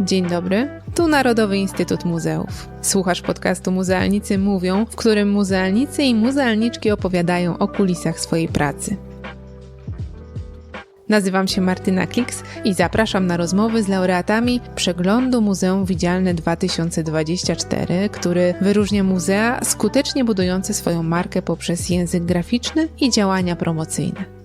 Dzień dobry, tu Narodowy Instytut Muzeów. Słuchasz podcastu Muzealnicy Mówią, w którym muzealnicy i muzealniczki opowiadają o kulisach swojej pracy. Nazywam się Martyna Kliks i zapraszam na rozmowy z laureatami przeglądu Muzeum Widzialne 2024, który wyróżnia muzea skutecznie budujące swoją markę poprzez język graficzny i działania promocyjne.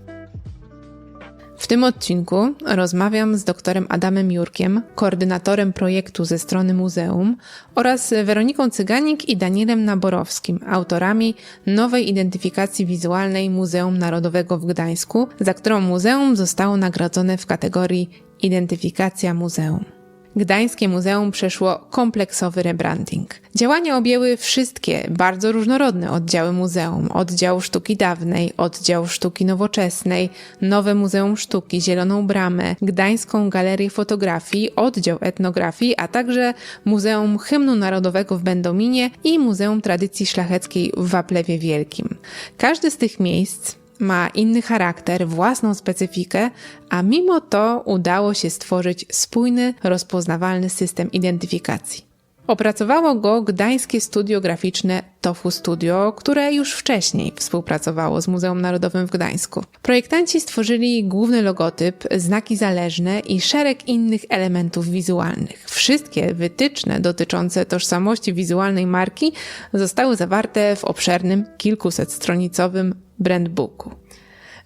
W tym odcinku rozmawiam z doktorem Adamem Jurkiem, koordynatorem projektu ze strony muzeum oraz Weroniką Cyganik i Danielem Naborowskim, autorami nowej identyfikacji wizualnej Muzeum Narodowego w Gdańsku, za którą muzeum zostało nagrodzone w kategorii Identyfikacja Muzeum. Gdańskie Muzeum przeszło kompleksowy rebranding. Działania objęły wszystkie bardzo różnorodne oddziały muzeum: oddział sztuki dawnej, oddział sztuki nowoczesnej, nowe Muzeum Sztuki, Zieloną Bramę, Gdańską Galerię Fotografii, oddział etnografii, a także Muzeum Hymnu Narodowego w Będominie i Muzeum Tradycji Szlacheckiej w Waplewie Wielkim. Każde z tych miejsc ma inny charakter, własną specyfikę, a mimo to udało się stworzyć spójny, rozpoznawalny system identyfikacji. Opracowało go gdańskie studio graficzne Tofu Studio, które już wcześniej współpracowało z Muzeum Narodowym w Gdańsku. Projektanci stworzyli główny logotyp, znaki zależne i szereg innych elementów wizualnych. Wszystkie wytyczne dotyczące tożsamości wizualnej marki zostały zawarte w obszernym, kilkuset-stronicowym brandbooku.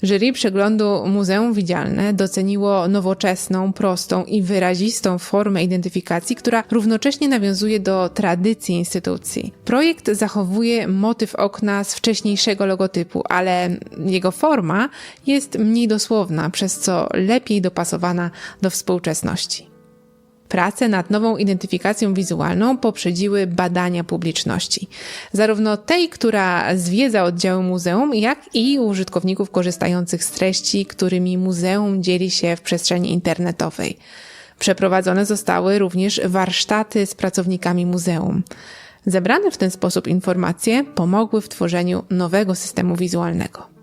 Jury przeglądu Muzeum Widzialne doceniło nowoczesną, prostą i wyrazistą formę identyfikacji, która równocześnie nawiązuje do tradycji instytucji. Projekt zachowuje motyw okna z wcześniejszego logotypu, ale jego forma jest mniej dosłowna, przez co lepiej dopasowana do współczesności. Prace nad nową identyfikacją wizualną poprzedziły badania publiczności. Zarówno tej, która zwiedza oddziały muzeum, jak i użytkowników korzystających z treści, którymi muzeum dzieli się w przestrzeni internetowej. Przeprowadzone zostały również warsztaty z pracownikami muzeum. Zebrane w ten sposób informacje pomogły w tworzeniu nowego systemu wizualnego.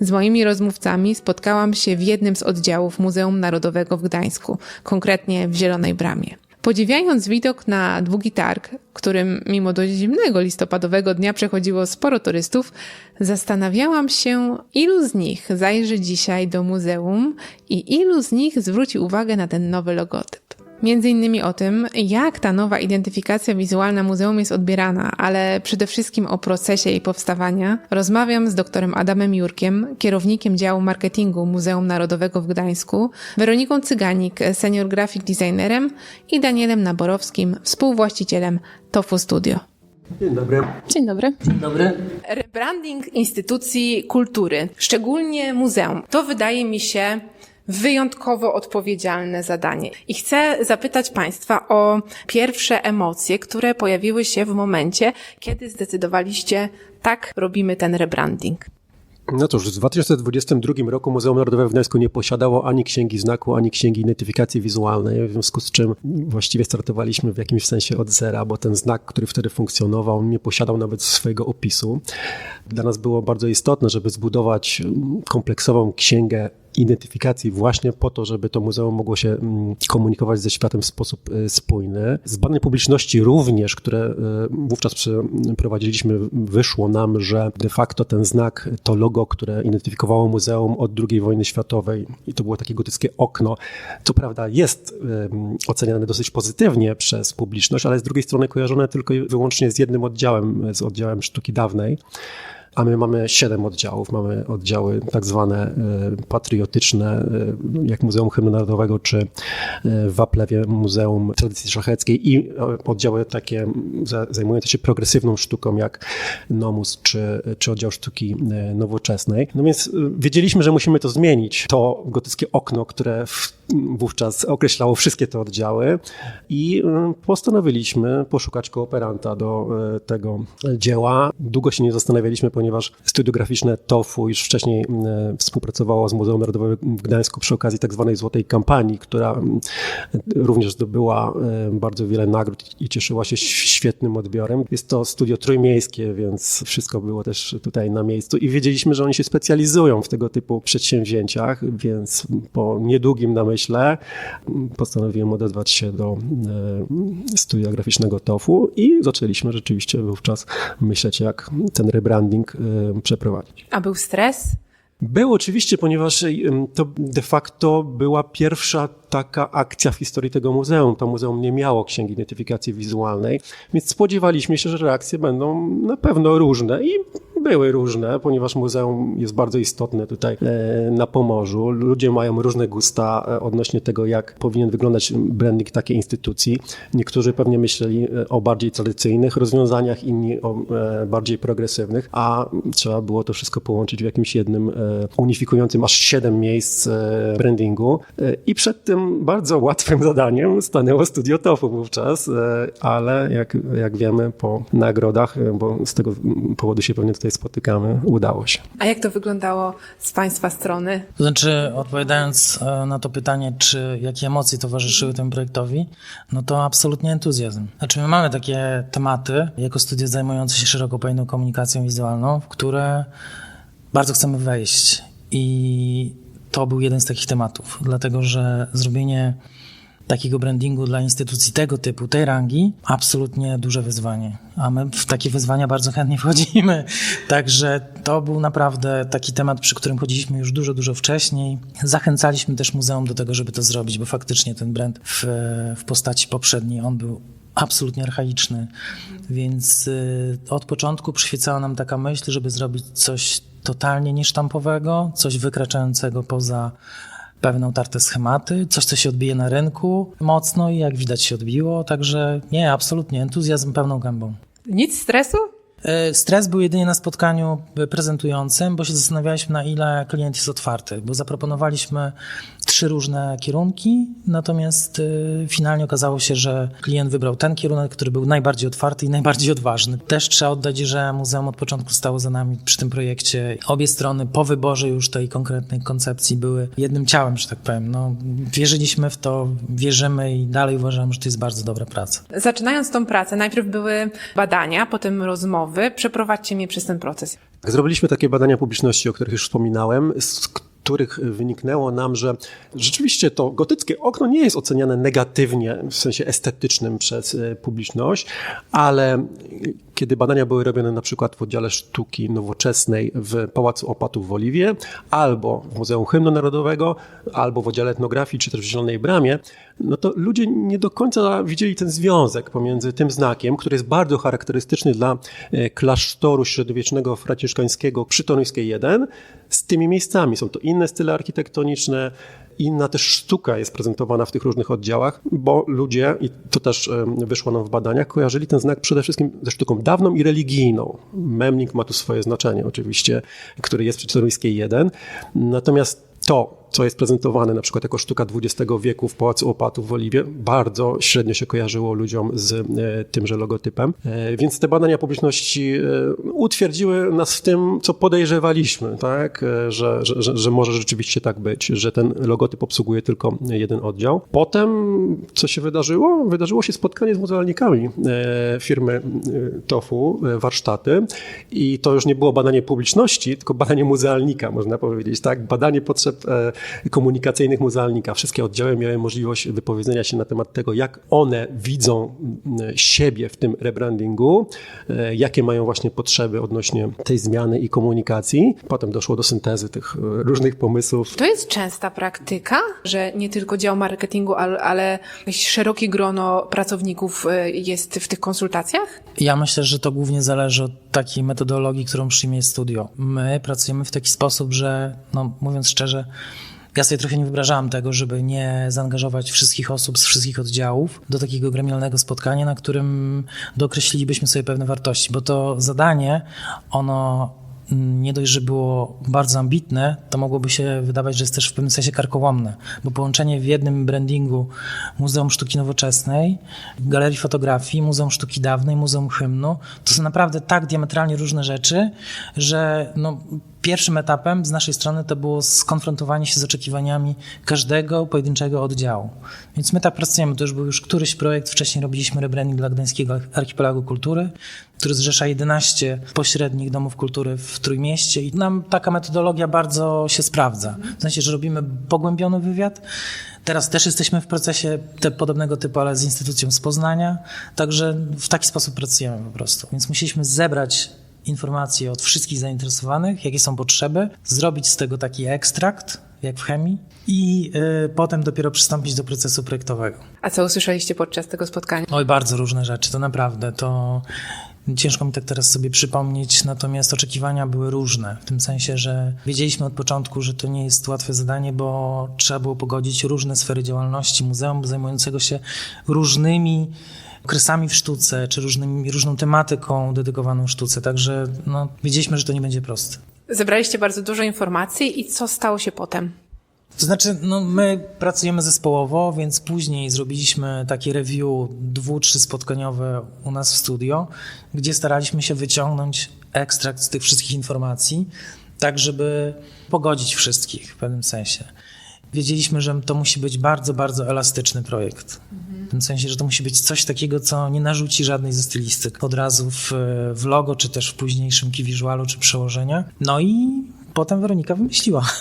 Z moimi rozmówcami spotkałam się w jednym z oddziałów Muzeum Narodowego w Gdańsku, konkretnie w Zielonej Bramie. Podziwiając widok na długi targ, którym mimo dość zimnego listopadowego dnia przechodziło sporo turystów, zastanawiałam się, ilu z nich zajrzy dzisiaj do muzeum i ilu z nich zwróci uwagę na ten nowy logotyp. Między innymi o tym, jak ta nowa identyfikacja wizualna muzeum jest odbierana, ale przede wszystkim o procesie jej powstawania, rozmawiam z doktorem Adamem Jurkiem, kierownikiem działu marketingu Muzeum Narodowego w Gdańsku, Weroniką Cyganik, senior graphic designerem i Danielem Naborowskim, współwłaścicielem Tofu Studio. Dzień dobry. Dzień dobry. Dzień dobry. Rebranding instytucji kultury, szczególnie muzeum, to wydaje mi się wyjątkowo odpowiedzialne zadanie. I chcę zapytać Państwa o pierwsze emocje, które pojawiły się w momencie, kiedy zdecydowaliście, tak robimy ten rebranding. No cóż, w 2022 roku Muzeum Narodowe w Gdańsku nie posiadało ani księgi znaku, ani księgi identyfikacji wizualnej, w związku z czym właściwie startowaliśmy w jakimś sensie od zera, bo ten znak, który wtedy funkcjonował, nie posiadał nawet swojego opisu. Dla nas było bardzo istotne, żeby zbudować kompleksową księgę identyfikacji właśnie po to, żeby to muzeum mogło się mm, komunikować ze światem w sposób y, spójny. Z badań publiczności również, które y, wówczas prowadziliśmy, wyszło nam, że de facto ten znak, to logo, które identyfikowało muzeum od II wojny światowej. I to było takie gotyckie okno, co prawda jest oceniane dosyć pozytywnie przez publiczność, ale z drugiej strony kojarzone tylko i wyłącznie z jednym oddziałem, z oddziałem sztuki dawnej a my mamy siedem oddziałów. Mamy oddziały tak zwane e, patriotyczne, e, jak Muzeum Hymnu Narodowego, czy e, w Waplewie Muzeum Tradycji Szlacheckiej i oddziały takie zajmujące się progresywną sztuką, jak Nomus, czy, czy oddział sztuki nowoczesnej. No więc wiedzieliśmy, że musimy to zmienić. To gotyckie okno, które wówczas określało wszystkie te oddziały i postanowiliśmy poszukać kooperanta do tego dzieła. Długo się nie zastanawialiśmy, ponieważ ponieważ studio graficzne TOFU już wcześniej e, współpracowało z Muzeum Narodowym w Gdańsku przy okazji tak zwanej Złotej Kampanii, która mm, również zdobyła e, bardzo wiele nagród i cieszyła się świetnym odbiorem. Jest to studio trójmiejskie, więc wszystko było też tutaj na miejscu i wiedzieliśmy, że oni się specjalizują w tego typu przedsięwzięciach, więc po niedługim namyśle postanowiłem odezwać się do e, studia graficznego TOFU i zaczęliśmy rzeczywiście wówczas myśleć, jak ten rebranding e, przeprowadzić. A był stres? Był oczywiście, ponieważ to de facto była pierwsza taka akcja w historii tego muzeum. To muzeum nie miało księgi identyfikacji wizualnej, więc spodziewaliśmy się, że reakcje będą na pewno różne i były różne, ponieważ muzeum jest bardzo istotne tutaj e, na Pomorzu. Ludzie mają różne gusta e, odnośnie tego, jak powinien wyglądać branding takiej instytucji. Niektórzy pewnie myśleli e, o bardziej tradycyjnych rozwiązaniach, inni o bardziej progresywnych, a trzeba było to wszystko połączyć w jakimś jednym unifikującym aż siedem miejsc brandingu. I przed tym bardzo łatwym zadaniem stanęło Studio Tofu wówczas, ale jak, jak wiemy po nagrodach, bo z tego powodu się pewnie tutaj spotykamy, udało się. A jak to wyglądało z Państwa strony? To znaczy, odpowiadając e, na to pytanie, czy jakie emocje towarzyszyły temu projektowi, no to absolutnie entuzjazm. Znaczy, my mamy takie tematy, jako studio zajmujące się szeroko pojętą komunikacją wizualną, w które bardzo chcemy wejść. I to był jeden z takich tematów, dlatego że zrobienie takiego brandingu dla instytucji tego typu, tej rangi, absolutnie duże wyzwanie. A my w takie wyzwania bardzo chętnie wchodzimy. Także to był naprawdę taki temat, przy którym chodziliśmy już dużo, dużo wcześniej. Zachęcaliśmy też muzeum do tego, żeby to zrobić, bo faktycznie ten brand w, w postaci poprzedniej, on był absolutnie archaiczny. Więc y, od początku przyświecała nam taka myśl, żeby zrobić coś totalnie niesztampowego, coś wykraczającego poza pewne utarte schematy, coś, co się odbije na rynku mocno i jak widać się odbiło, także nie, absolutnie, entuzjazm pełną gębą. Nic stresu? E, stres był jedynie na spotkaniu prezentującym, bo się zastanawialiśmy, na ile klient jest otwarty, bo zaproponowaliśmy trzy różne kierunki, natomiast y, finalnie okazało się, że klient wybrał ten kierunek, który był najbardziej otwarty i najbardziej odważny. Też trzeba oddać, że muzeum od początku stało za nami przy tym projekcie. Obie strony po wyborze już tej konkretnej koncepcji były jednym ciałem, że tak powiem. No, wierzyliśmy w to, wierzymy i dalej uważam, że to jest bardzo dobra praca. Zaczynając tą pracę, najpierw były badania, potem rozmowy. Przeprowadźcie mnie przez ten proces. Zrobiliśmy takie badania publiczności, o których już wspominałem, z których wyniknęło nam, że rzeczywiście to gotyckie okno nie jest oceniane negatywnie w sensie estetycznym przez e, publiczność, ale kiedy badania były robione na przykład w oddziale sztuki nowoczesnej w Pałacu Opatów w Oliwie, albo w Muzeum Hymnu Narodowego, albo w oddziale etnografii, czy też w Zielonej Bramie, no to ludzie nie do końca widzieli ten związek pomiędzy tym znakiem, który jest bardzo charakterystyczny dla e, klasztoru średniowiecznego franciszkańskiego przy Toruńskiej 1, z tymi miejscami. Są to inne style architektoniczne, inna też sztuka jest prezentowana w tych różnych oddziałach, bo ludzie, i to też wyszło nam w badaniach, kojarzyli ten znak przede wszystkim ze sztuką dawną i religijną. Memling ma tu swoje znaczenie oczywiście, który jest przy Toruńskiej 1. Natomiast to, co jest prezentowane na przykład jako sztuka XX wieku w Pałacu Opatów w Oliwie, bardzo średnio się kojarzyło ludziom z e, tymże logotypem. E, więc te badania publiczności e, utwierdziły nas w tym, co podejrzewaliśmy, tak? że, że, że może rzeczywiście tak być, że ten logotyp obsługuje tylko jeden oddział. Potem, co się wydarzyło? Wydarzyło się spotkanie z muzealnikami firmy TOFU, warsztaty i to już nie było badanie publiczności, tylko badanie muzealnika, można powiedzieć, tak? Badanie potrzeb komunikacyjnych muzealnika. Wszystkie oddziały miały możliwość wypowiedzenia się na temat tego, jak one widzą mm, siebie w tym rebrandingu, e, jakie mają właśnie potrzeby odnośnie tej zmiany i komunikacji. Potem doszło do syntezy tych e, różnych pomysłów. To jest częsta praktyka, że nie tylko dział marketingu, ale, ale szerokie grono pracowników e, jest w tych konsultacjach? Ja myślę, że to głównie zależy od takiej metodologii, którą przyjmie studio. My pracujemy w taki sposób, że, no, mówiąc szczerze, ja sobie trochę nie wyobrażałam tego, żeby nie zaangażować wszystkich osób z wszystkich oddziałów do takiego gremialnego spotkania, na którym dookreślilibyśmy sobie pewne wartości, bo to zadanie, ono mm, nie dość, że było bardzo ambitne, to mogłoby się wydawać, że jest też w pewnym sensie karkołomne, bo połączenie w jednym brandingu Muzeum Sztuki Nowoczesnej, Galerii Fotografii, Muzeum Sztuki Dawnej, Muzeum Hymnu, to są naprawdę tak diametralnie różne rzeczy, że no, pierwszym etapem z naszej strony to było skonfrontowanie się z oczekiwaniami każdego pojedynczego oddziału. Więc my tak pracujemy. To już był już któryś projekt. Wcześniej robiliśmy rebranding dla Gdańskiego Archipelagu Kultury, który zrzesza 11 pośrednich domów kultury w Trójmieście i nam taka metodologia bardzo się sprawdza. W sensie, że robimy pogłębiony wywiad. Teraz też jesteśmy w procesie te, podobnego typu, ale z instytucją z Poznania. Także w taki sposób pracujemy po prostu. Więc musieliśmy zebrać informacje od wszystkich zainteresowanych, jakie są potrzeby, zrobić z tego taki ekstrakt, jak w chemii, i y, potem dopiero przystąpić do procesu projektowego. A co usłyszeliście podczas tego spotkania? Oj, bardzo różne rzeczy, to naprawdę. To ciężko mi tak teraz sobie przypomnieć, natomiast oczekiwania były różne. W tym sensie, że wiedzieliśmy od początku, że to nie jest łatwe zadanie, bo trzeba było pogodzić różne sfery działalności muzeum zajmującego się różnymi okresami w sztuce, czy różnymi, różną tematyką dedykowaną sztuce. Także no, wiedzieliśmy, że to nie będzie proste. Zebraliście bardzo dużo informacji i co stało się potem? To znaczy, no my pracujemy zespołowo, więc później zrobiliśmy takie review dwu, trzy spotkaniowe u nas w studio, gdzie staraliśmy się wyciągnąć ekstrakt z tych wszystkich informacji, tak żeby pogodzić wszystkich w pewnym sensie. Wiedzieliśmy, że to musi być bardzo, bardzo elastyczny projekt. W tym sensie, że to musi być coś takiego, co nie narzuci żadnej ze stylistyk od razu w, w logo, czy też w późniejszym key visualu, czy przełożenia. No i potem Weronika wymyśliła.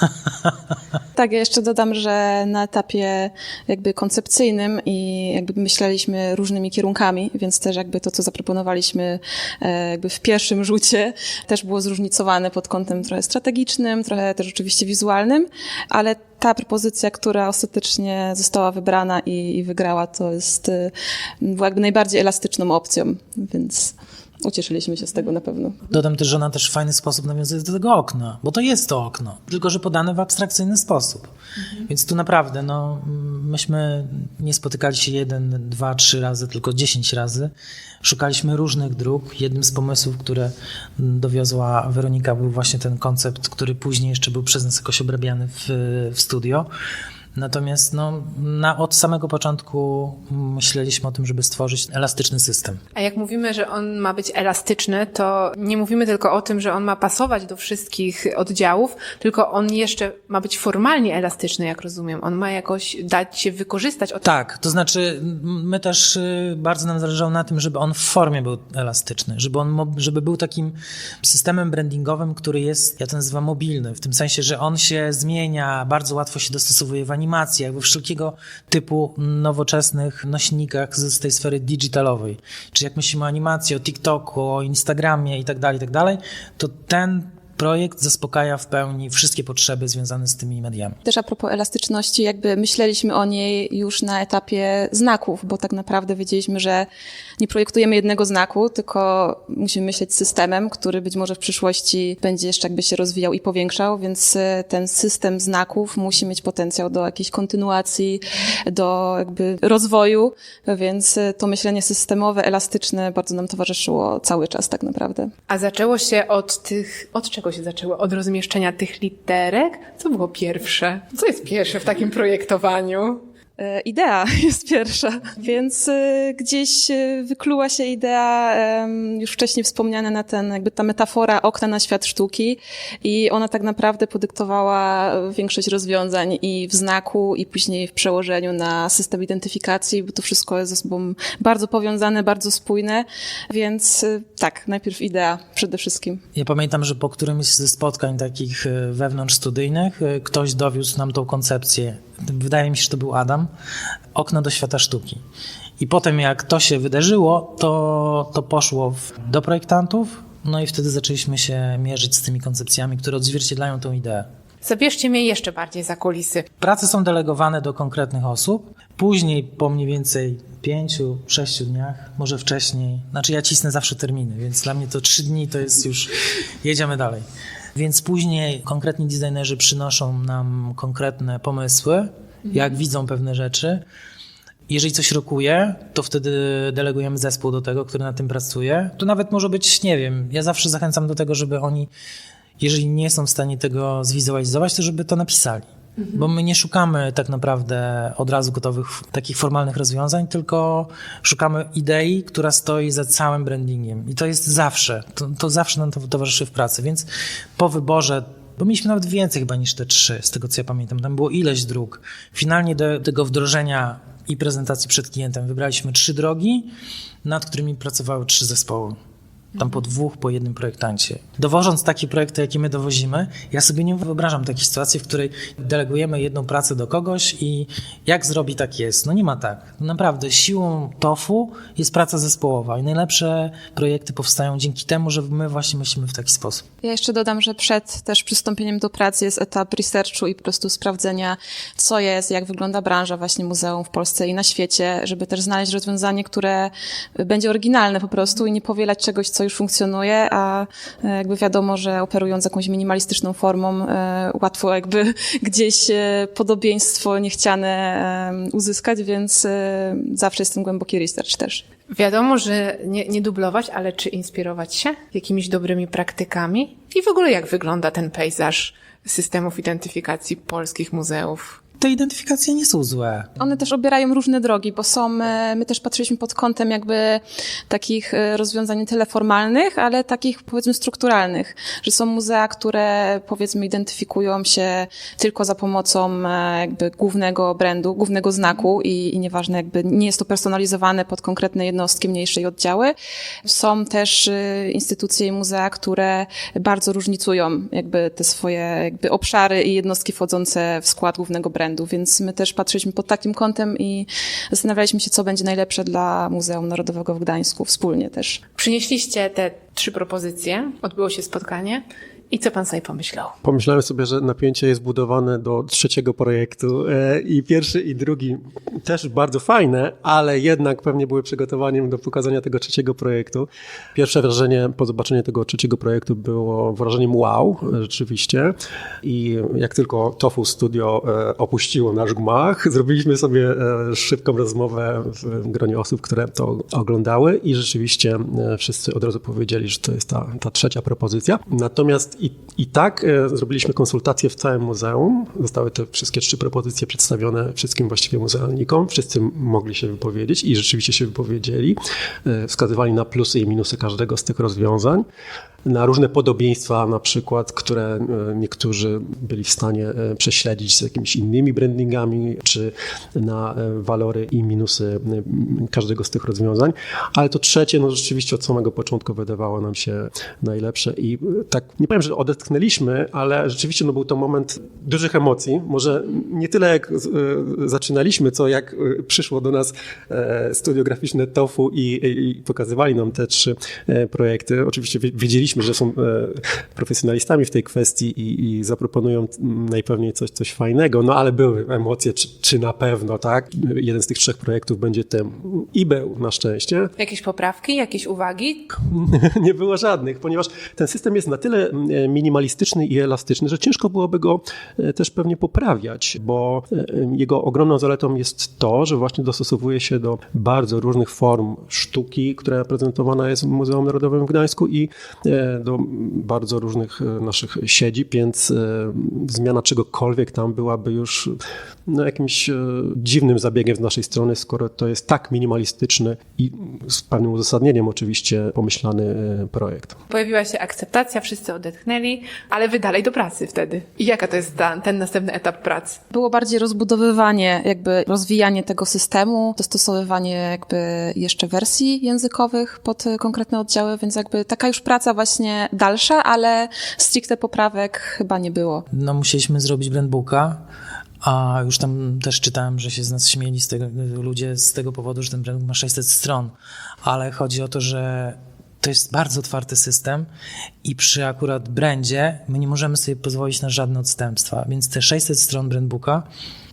Tak, ja jeszcze dodam, że na etapie jakby koncepcyjnym i jakby myśleliśmy różnymi kierunkami, więc też jakby to, co zaproponowaliśmy e, jakby w pierwszym rzucie też było zróżnicowane pod kątem trochę strategicznym, trochę też oczywiście wizualnym, ale ta propozycja, która ostatecznie została wybrana i, i wygrała, to jest e, była jakby najbardziej elastyczną opcją, więc ucieszyliśmy się z tego na pewno. Dodam też, że ona też w fajny sposób nawiązuje do tego okna, bo to jest to okno, tylko że podane w abstrakcyjny sposób. Mhm. Więc tu naprawdę, no, myśmy nie spotykali się jeden, dwa, trzy razy, tylko dziesięć razy. Szukaliśmy różnych dróg. Jednym z pomysłów, które dowiozła Weronika, był właśnie ten koncept, który później jeszcze był przez nas jakoś obrabiany w, w studio. Natomiast no, na, od samego początku myśleliśmy o tym, żeby stworzyć elastyczny system. A jak mówimy, że on ma być elastyczny, to nie mówimy tylko o tym, że on ma pasować do wszystkich oddziałów, tylko on jeszcze ma być formalnie elastyczny, jak rozumiem. On ma jakoś dać się wykorzystać. Od... Tak, to znaczy my też y, bardzo nam zależało na tym, żeby on w formie był elastyczny, żeby on żeby był takim systemem brandingowym, który jest, ja to nazywam mobilny, w tym sensie, że on się zmienia, bardzo łatwo się dostosowuje w animacjach, we wszelkiego typu nowoczesnych nośnikach z, z tej sfery digitalowej. Czy jak myślimy o animacji, o TikToku, o Instagramie i tak dalej, tak dalej, to ten projekt zaspokaja w pełni wszystkie potrzeby związane z tymi mediami. Też a propos elastyczności, jakby myśleliśmy o niej już na etapie znaków, bo tak naprawdę wiedzieliśmy, że nie projektujemy jednego znaku, tylko musimy myśleć systemem, który być może w przyszłości będzie jeszcze jakby się rozwijał i powiększał, więc e, ten system znaków musi mieć potencjał do jakiejś kontynuacji, do jakby rozwoju, więc e, to myślenie systemowe, elastyczne bardzo nam towarzyszyło cały czas tak naprawdę. A zaczęło się od tych, od czego się zaczęło? Od rozmieszczenia tych literek? Co było pierwsze? Co jest pierwsze w takim projektowaniu? E, idea jest pierwsza, więc e, gdzieś e, wykluła się idea już wcześniej wspomniana na ten, jakby ta metafora okna na świat sztuki i ona tak naprawdę podyktowała większość rozwiązań i w znaku i później w przełożeniu na system identyfikacji, bo to wszystko jest ze sobą bardzo powiązane, bardzo spójne, więc tak, najpierw idea przede wszystkim. Ja pamiętam, że po którymś ze spotkań takich wewnątrz studyjnych ktoś dowiózł nam tą koncepcję wydaje mi się, że to był Adam, okno do świata sztuki. I potem jak to się wydarzyło, to, to poszło w, do projektantów, no i wtedy zaczęliśmy się mierzyć z tymi koncepcjami, które odzwierciedlają tą ideę. Zabierzcie mnie jeszcze bardziej za kulisy. Prace są delegowane do konkretnych osób. Później, po mniej więcej pięciu, sześciu dniach, może wcześniej, znaczy ja cisnę zawsze terminy, więc dla mnie to trzy dni to jest już, jedziemy dalej. Więc później konkretni designerzy przynoszą nam konkretne pomysły, jak widzą pewne rzeczy. Jeżeli coś rokuje, to wtedy delegujemy zespół do tego, który na tym pracuje. To nawet może być, nie wiem, ja zawsze zachęcam do tego, żeby oni jeżeli nie są w stanie tego zwizualizować, to żeby to napisali. Bo my nie szukamy tak naprawdę od razu gotowych takich formalnych rozwiązań, tylko szukamy idei, która stoi za całym brandingiem. I to jest zawsze, to, to zawsze nam to towarzyszy w pracy. Więc po wyborze bo mieliśmy nawet więcej chyba niż te trzy, z tego co ja pamiętam. Tam było ileś dróg. Finalnie do tego wdrożenia i prezentacji przed klientem wybraliśmy trzy drogi, nad którymi pracowały trzy zespoły. Tam po dwóch, po jednym projektancie. Dowożąc takie projekty, jakie my dowozimy, ja sobie nie wyobrażam takiej sytuacji, w której delegujemy jedną pracę do kogoś i jak zrobi, tak jest. No nie ma tak. No naprawdę, siłą TOFU jest praca zespołowa i najlepsze projekty powstają dzięki temu, że my właśnie myślimy w taki sposób. Ja jeszcze dodam, że przed też przystąpieniem do pracy jest etap researchu i po prostu sprawdzenia, co jest, jak wygląda branża właśnie muzeum w Polsce i na świecie, żeby też znaleźć rozwiązanie, które będzie oryginalne po prostu i nie powielać czegoś, co już funkcjonuje, a e, jakby wiadomo, że operując jakąś minimalistyczną formą, e, łatwo jakby gdzieś e, podobieństwo niechciane uzyskać, więc zawsze jest ten głęboki research też. Wiadomo, że nie, nie dublować, ale czy inspirować się jakimiś dobrymi praktykami? I w ogóle jak wygląda ten pejzaż systemów identyfikacji polskich muzeów? Te identyfikacje nie są złe. One też obierają różne drogi, bo są, e, my też patrzyliśmy pod kątem jakby takich e, rozwiązań nie tyle formalnych, ale takich powiedzmy strukturalnych, że są muzea, które powiedzmy identyfikują się tylko za pomocą e, jakby głównego brandu, głównego znaku i, i nieważne jakby nie jest to personalizowane pod konkretne jednostki, mniejsze i oddziały. Są też instytucje i muzea, które bardzo różnicują jakby te swoje jakby obszary i jednostki wchodzące w skład głównego brandu, więc my też patrzyliśmy pod takim kątem i zastanawialiśmy się, co będzie najlepsze dla Muzeum Narodowego w Gdańsku wspólnie też. Przynieśliście te trzy propozycje, odbyło się spotkanie i co pan sobie pomyślał? Pomyślałem sobie, że napięcie jest budowane do trzeciego projektu e, i pierwszy i drugi też bardzo fajne, ale jednak pewnie były przygotowaniem do pokazania tego trzeciego projektu. Pierwsze wrażenie po zobaczeniu tego trzeciego projektu było wrażeniem wow, rzeczywiście. I jak tylko Tofu Studio e, opuściło nasz gmach, zrobiliśmy sobie e, szybką rozmowę w gronie osób, które to oglądały i rzeczywiście wszyscy od razu powiedzieli, że to jest ta, ta trzecia propozycja. Natomiast i, i tak e, zrobiliśmy konsultacje w całym muzeum. Zostały te wszystkie trzy propozycje przedstawione wszystkim właściwie muzealnikom. Wszyscy mogli się wypowiedzieć i rzeczywiście się wypowiedzieli. E, Wskazywali na plusy i minusy każdego z tych rozwiązań na różne podobieństwa, na przykład, które e, niektórzy byli w stanie prześledzić z jakimiś innymi brandingami, czy na walory i minusy każdego z tych rozwiązań. Ale to trzecie, no rzeczywiście od samego początku wydawało nam się najlepsze i tak, nie powiem, że odetchnęliśmy, ale rzeczywiście no, był to moment dużych emocji. Może nie tyle jak e, zaczynaliśmy, co jak e, przyszło do nas e, studio graficzne TOFU i, i, pokazywali nam te trzy projekty. Oczywiście wie- wiedzieliśmy, że są profesjonalistami w tej kwestii i, i zaproponują najpewniej coś, coś fajnego, no ale były emocje, czy, czy na pewno, tak? Jeden z tych trzech projektów będzie tym i był na szczęście. Jakieś poprawki, jakieś uwagi? nie było żadnych, ponieważ ten system jest na tyle minimalistyczny i elastyczny, że ciężko byłoby go e, też pewnie poprawiać, bo e, jego ogromną zaletą jest to, że właśnie dostosowuje się do bardzo różnych form sztuki, która prezentowana jest w Muzeum Narodowym w Gdańsku i e, do bardzo różnych naszych siedzib, więc zmiana czegokolwiek tam byłaby już no, jakimś dziwnym zabiegiem z naszej strony, skoro to jest tak minimalistyczny i z pewnym uzasadnieniem oczywiście pomyślany projekt. Pojawiła się akceptacja, wszyscy odetchnęli, ale wy dalej do pracy wtedy. I jaka to jest ta, ten następny etap pracy? Było bardziej rozbudowywanie, jakby rozwijanie tego systemu, dostosowywanie jakby jeszcze wersji językowych pod konkretne oddziały, więc jakby taka już praca właśnie dalsza, ale stricte poprawek chyba nie było. No, musieliśmy zrobić brandbooka, a już tam też czytałem, że się z nas śmieli z tego, ludzie z tego powodu, że ten brandbook ma 600 stron, ale chodzi o to, że to jest bardzo otwarty system i przy akurat brandzie my nie możemy sobie pozwolić na żadne odstępstwa, więc te 600 stron brandbooka,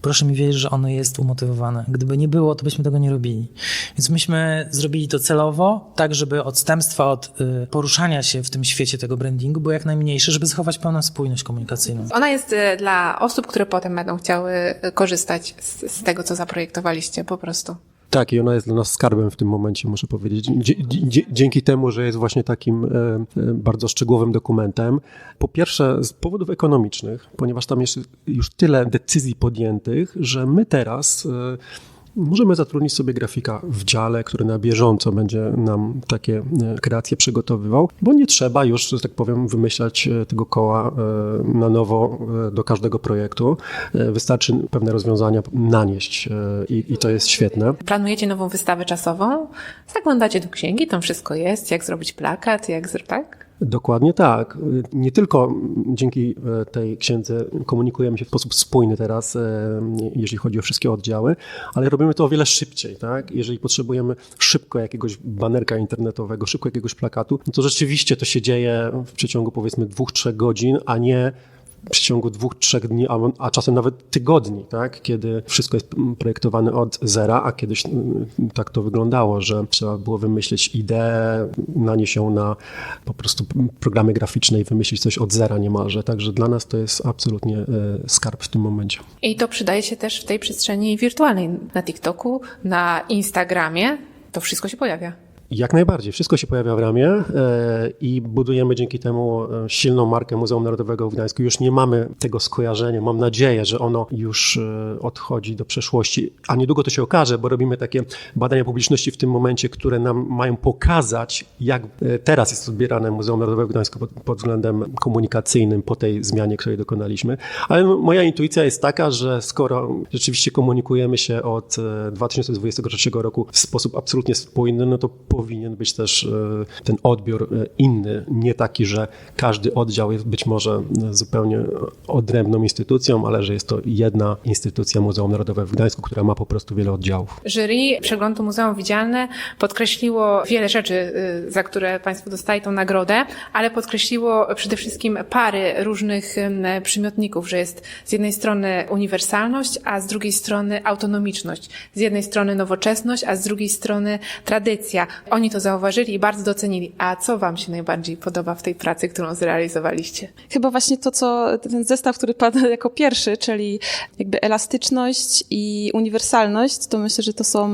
proszę mi wierzyć, że ono jest umotywowane. Gdyby nie było, to byśmy tego nie robili. Więc myśmy zrobili to celowo, tak żeby odstępstwa od y, poruszania się w tym świecie tego brandingu były jak najmniejsze, żeby zachować pełną spójność komunikacyjną. Ona jest e, dla osób, które potem będą chciały e, korzystać z, z tego, co zaprojektowaliście po prostu. Tak, i ona jest dla nas skarbem w tym momencie, muszę powiedzieć. Dzie- dzie- dzięki temu, że jest właśnie takim e, e, bardzo szczegółowym dokumentem. Po pierwsze, z powodów ekonomicznych, ponieważ tam jest już tyle decyzji podjętych, że my teraz. Możemy zatrudnić sobie grafika w dziale, który na bieżąco będzie nam takie e, kreacje przygotowywał, bo nie trzeba już, że tak powiem, wymyślać e, tego koła e, na nowo do każdego projektu. Wystarczy pewne rozwiązania nanieść i, i to jest świetne. Planujecie nową wystawę czasową? Zaglądacie do księgi, tam wszystko jest, jak zrobić plakat, jak tak? Dokładnie tak. Nie tylko dzięki e, tej księdze komunikujemy się w sposób spójny teraz, e, jeżeli chodzi o wszystkie oddziały, ale robimy to o wiele szybciej. Tak? Jeżeli potrzebujemy szybko jakiegoś banerka internetowego, szybko jakiegoś plakatu, no to rzeczywiście to się dzieje w przeciągu powiedzmy dwóch, trzech godzin, a nie w przeciągu dwóch, trzech dni, a, a czasem nawet tygodni, tak? kiedy wszystko jest projektowane od zera, a kiedyś mm, tak to wyglądało, że trzeba było wymyślić ideę, nanieść ją na po prostu programy graficzne i wymyślić coś od zera niemalże. Także dla nas to jest absolutnie e, skarb w tym momencie. I to przydaje się też w tej przestrzeni wirtualnej, na TikToku, na Instagramie. To wszystko się pojawia. Jak najbardziej. Wszystko się pojawia w ramie e, i budujemy dzięki temu e, silną markę Muzeum Narodowego w Gdańsku. Już nie mamy tego skojarzenia. Mam nadzieję, że ono już e, odchodzi do przeszłości, a niedługo to się okaże, bo robimy takie badania publiczności w tym momencie, które nam mają pokazać, jak teraz jest odbierane Muzeum Narodowego w Gdańsku pod, pod względem komunikacyjnym po tej zmianie, której dokonaliśmy. Ale moja intuicja jest taka, że skoro rzeczywiście komunikujemy się od e, 2023 roku w sposób absolutnie spójny, no to powinien być też e, ten odbiór e, inny, nie taki, że każdy oddział jest być może e, zupełnie odrębną instytucją, ale że jest to jedna instytucja Muzeum Narodowe w Gdańsku, która ma po prostu wiele oddziałów. Jury przeglądu Muzeum Widzialne podkreśliło wiele rzeczy, za które Państwo dostali tą nagrodę, ale podkreśliło przede wszystkim pary różnych ym, przymiotników, że jest z jednej strony uniwersalność, a z drugiej strony autonomiczność. Z jednej strony nowoczesność, a z drugiej strony tradycja. Oni to zauważyli i bardzo docenili. A co Wam się najbardziej podoba w tej pracy, którą zrealizowaliście? Chyba właśnie to, co ten zestaw, który padł jako pierwszy, czyli jakby elastyczność i uniwersalność, to myślę, że to są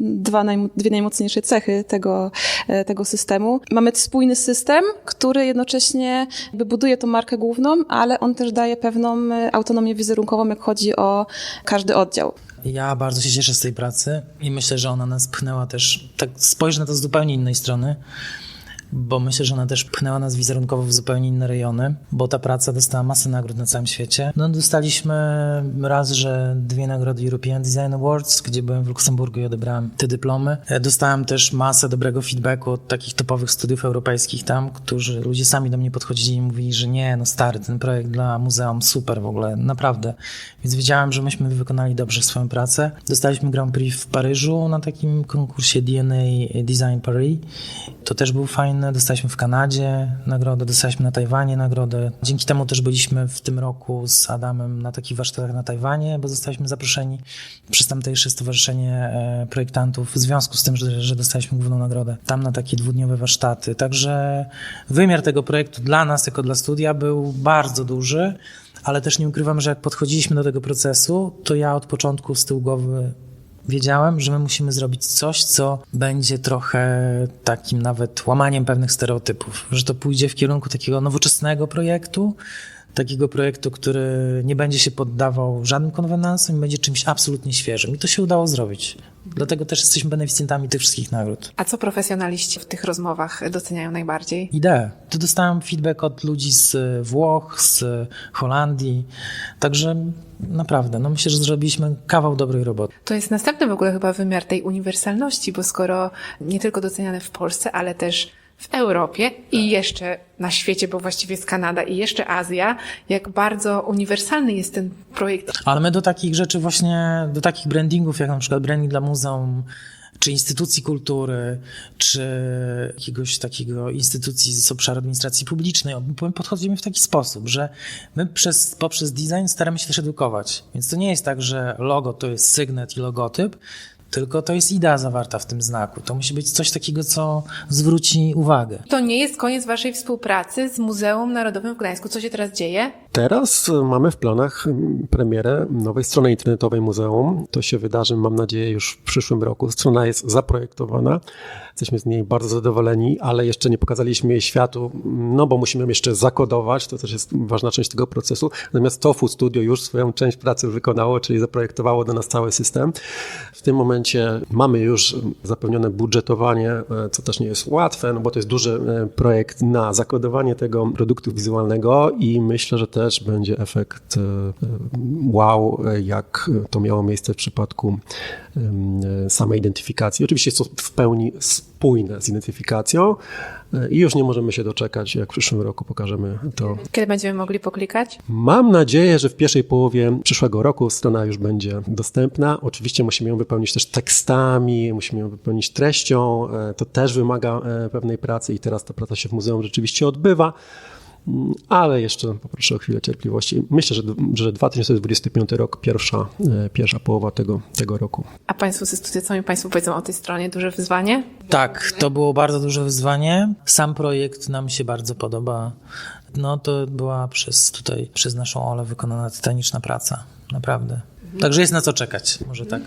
dwa dwie najmocniejsze cechy tego, e, tego systemu. Mamy spójny system, który jednocześnie jakby buduje tą markę główną, ale on też daje pewną e, autonomię wizerunkową, jak chodzi o każdy oddział. Ja bardzo się cieszę z tej pracy i myślę, że ona nas pchnęła też, tak spojrzę na to z zupełnie innej strony, bo myślę, że ona też pchnęła nas wizerunkowo w zupełnie inne rejony, bo ta praca dostała masę nagród na całym świecie. No dostaliśmy raz, że dwie nagrody European Design Awards, gdzie byłem w Luksemburgu i odebrałem te dyplomy. E, Dostałem też masę dobrego feedbacku od takich topowych studiów europejskich tam, którzy ludzie sami do mnie podchodzili i mówili, że nie, no stary, ten projekt dla muzeum super w ogóle, naprawdę. Więc wiedziałem, że myśmy wykonali dobrze swoją pracę. Dostaliśmy Grand Prix w Paryżu na takim konkursie DNA Design Paris. To też był fajny. Dostaliśmy w Kanadzie nagrodę, dostaliśmy na Tajwanie nagrodę. Dzięki temu też byliśmy w tym roku z Adamem na takich warsztatach na Tajwanie, bo zostaliśmy zaproszeni przez tamtejsze stowarzyszenie e, projektantów w związku z tym, że, że dostaliśmy główną nagrodę. Tam na takie dwudniowe warsztaty. Także wymiar tego projektu dla nas, jako dla studia, był bardzo duży ale też nie ukrywam, że jak podchodziliśmy do tego procesu, to ja od początku z tyłu głowy wiedziałem, że my musimy zrobić coś, co będzie trochę takim nawet łamaniem pewnych stereotypów, że to pójdzie w kierunku takiego nowoczesnego projektu, takiego projektu, który nie będzie się poddawał żadnym konwenansom i będzie czymś absolutnie świeżym. I to się udało zrobić. Dlatego też jesteśmy beneficjentami tych wszystkich nagród. A co profesjonaliści w tych rozmowach doceniają najbardziej? Ideę. To dostałem feedback od ludzi z Włoch, z Holandii, także naprawdę, no myślę, że zrobiliśmy kawał dobrej roboty. To jest następny w ogóle chyba wymiar tej uniwersalności, bo skoro nie tylko doceniane w Polsce, ale też w Europie i jeszcze na świecie, bo właściwie jest Kanada i jeszcze Azja, jak bardzo uniwersalny jest ten projekt. Ale my do takich rzeczy właśnie, do takich brandingów, jak na przykład branding dla muzeum, czy instytucji kultury, czy jakiegoś takiego instytucji z obszaru administracji publicznej, podchodzimy w taki sposób, że my przez, poprzez design staramy się też edukować. Więc to nie jest tak, że logo to jest sygnet i logotyp, tylko to jest idea zawarta w tym znaku. To musi być coś takiego, co zwróci uwagę. To nie jest koniec waszej współpracy z Muzeum Narodowym w Gdańsku. Co się teraz dzieje? Teraz mamy w planach premierę nowej strony internetowej muzeum. To się wydarzy, mam nadzieję, już w przyszłym roku. Strona jest zaprojektowana. Jesteśmy z niej bardzo zadowoleni, ale jeszcze nie pokazaliśmy jej światu, no bo musimy ją jeszcze zakodować. To też jest ważna część tego procesu. Natomiast TOFU Studio już swoją część pracy wykonało, czyli zaprojektowało do nas cały system. W tym momencie mamy już zapewnione budżetowanie, co też nie jest łatwe, no bo to jest duży projekt na zakodowanie tego produktu wizualnego i myślę, że też będzie efekt wow, jak to miało miejsce w przypadku samej identyfikacji. Oczywiście jest to w pełni spójne z identyfikacją i już nie możemy się doczekać, jak w przyszłym roku pokażemy to. Kiedy będziemy mogli poklikać? Mam nadzieję, że w pierwszej połowie przyszłego roku strona już będzie dostępna. Oczywiście musimy ją wypełnić też tekstami, musimy ją wypełnić treścią. To też wymaga pewnej pracy i teraz ta praca się w muzeum rzeczywiście odbywa. Ale jeszcze poproszę o chwilę cierpliwości. Myślę, że, że 2025 rok, pierwsza, pierwsza połowa tego, tego roku. A Państwo ze studia, co mi Państwo powiedzą o tej stronie? Duże wyzwanie? Tak, to było bardzo duże wyzwanie. Sam projekt nam się bardzo podoba. No to była przez tutaj, przez naszą Olę wykonana tytaniczna praca. Naprawdę. Także jest na co czekać, może tak.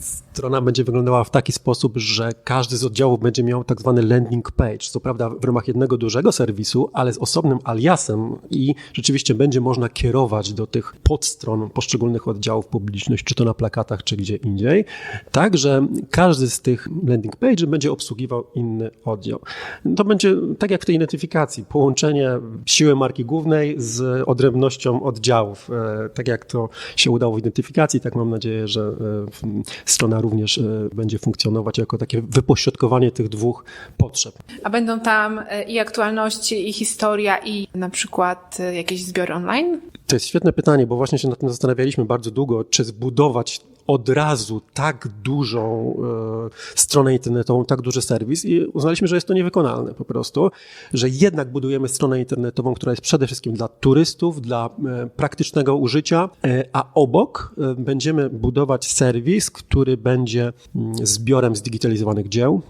Strona będzie wyglądała w taki sposób, że każdy z oddziałów będzie miał tak zwany landing page. Co prawda w ramach jednego dużego serwisu, ale z osobnym aliasem i rzeczywiście będzie można kierować do tych podstron poszczególnych oddziałów publicznych, czy to na plakatach, czy gdzie indziej. Tak, że każdy z tych landing page będzie obsługiwał inny oddział. To będzie tak jak w tej identyfikacji, połączenie siły marki głównej z odrębnością oddziałów. Tak jak to się udało w identyfikacji, tak mam nadzieję, że strona również będzie funkcjonować jako takie wypośrodkowanie tych dwóch potrzeb. A będą tam i aktualności, i historia, i na przykład jakieś zbiory online? To jest świetne pytanie, bo właśnie się nad tym zastanawialiśmy bardzo długo, czy zbudować od razu tak dużą e, stronę internetową, tak duży serwis i uznaliśmy, że jest to niewykonalne po prostu, że jednak budujemy stronę internetową, która jest przede wszystkim dla turystów, dla e, praktycznego użycia, e, a obok będziemy budować serwis, który będzie zbiorem zdigitalizowanych dzieł,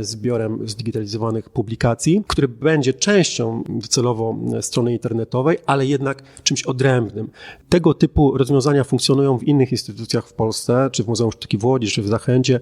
zbiorem zdigitalizowanych publikacji, który będzie częścią celowo strony internetowej, ale jednak czymś odrębnym. Tego typu rozwiązania funkcjonują w innych instytucjach w Polsce, czy w Muzeum Sztuki w Łodzi, czy w Zachęcie.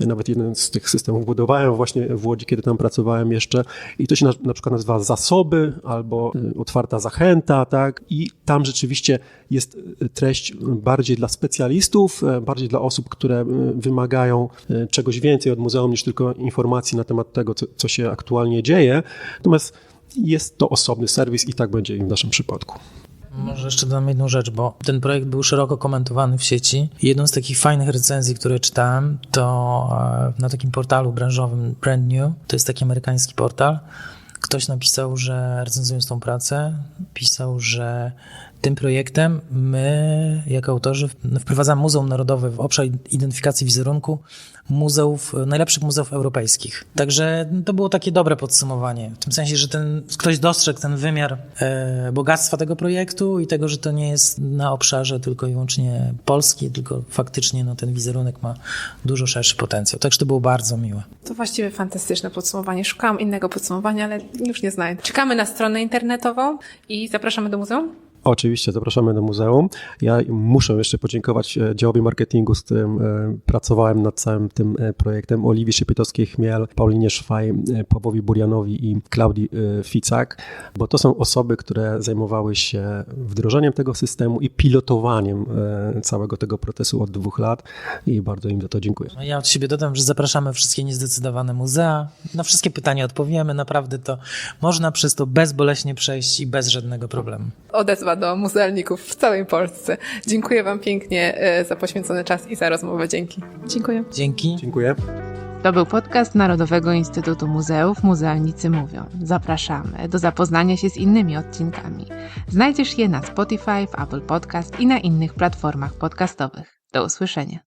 Nawet jeden z tych systemów budowałem właśnie w Łodzi, kiedy tam pracowałem jeszcze. I to się na, na przykład nazywa zasoby albo otwarta zachęta, tak? I tam rzeczywiście jest treść bardziej dla specjalistów, bardziej dla osób, które wymagają czegoś więcej od muzeum niż tylko informacji na temat tego, co, co się aktualnie dzieje. Natomiast jest to osobny serwis i tak będzie w naszym przypadku. Może jeszcze dodam jedną rzecz, bo ten projekt był szeroko komentowany w sieci. Jedną z takich fajnych recenzji, które czytałem, to na takim portalu branżowym Brand New, to jest taki amerykański portal. Ktoś napisał, że recenzując tą pracę, pisał, że tym projektem my, jako autorzy, wprowadzamy Muzeum Narodowe w obszar identyfikacji wizerunku muzeów, najlepszych muzeów europejskich. Także to było takie dobre podsumowanie. W tym sensie, że ten, ktoś dostrzegł ten wymiar e, bogactwa tego projektu i tego, że to nie jest na obszarze tylko i wyłącznie Polski, tylko faktycznie no, ten wizerunek ma dużo szerszy potencjał. Także to było bardzo miłe. To właściwie fantastyczne podsumowanie. Szukałam innego podsumowania, ale już nie znajdę. Czekamy na stronę internetową i zapraszamy do muzeum. Oczywiście, zapraszamy do muzeum. Ja muszę jeszcze podziękować działowi marketingu, z którym pracowałem nad całym tym projektem. Oliwii Szypietowskiej-Chmiel, Paulinie Szwaj, Pawłowi Burianowi i Klaudii Ficak, bo to są osoby, które zajmowały się wdrożeniem tego systemu i pilotowaniem całego tego procesu od dwóch lat i bardzo im za to dziękuję. Ja od siebie dodam, że zapraszamy wszystkie niezdecydowane muzea. Na wszystkie pytania odpowiemy. Naprawdę to można przez to bezboleśnie przejść i bez żadnego problemu. Odezwa do muzealników w całej Polsce. Dziękuję Wam pięknie za poświęcony czas i za rozmowę. Dzięki. Dziękuję. Dzięki. Dziękuję. To był podcast Narodowego Instytutu Muzeów Muzealnicy Mówią. Zapraszamy do zapoznania się z innymi odcinkami. Znajdziesz je na Spotify, w Apple Podcast i na innych platformach podcastowych. Do usłyszenia.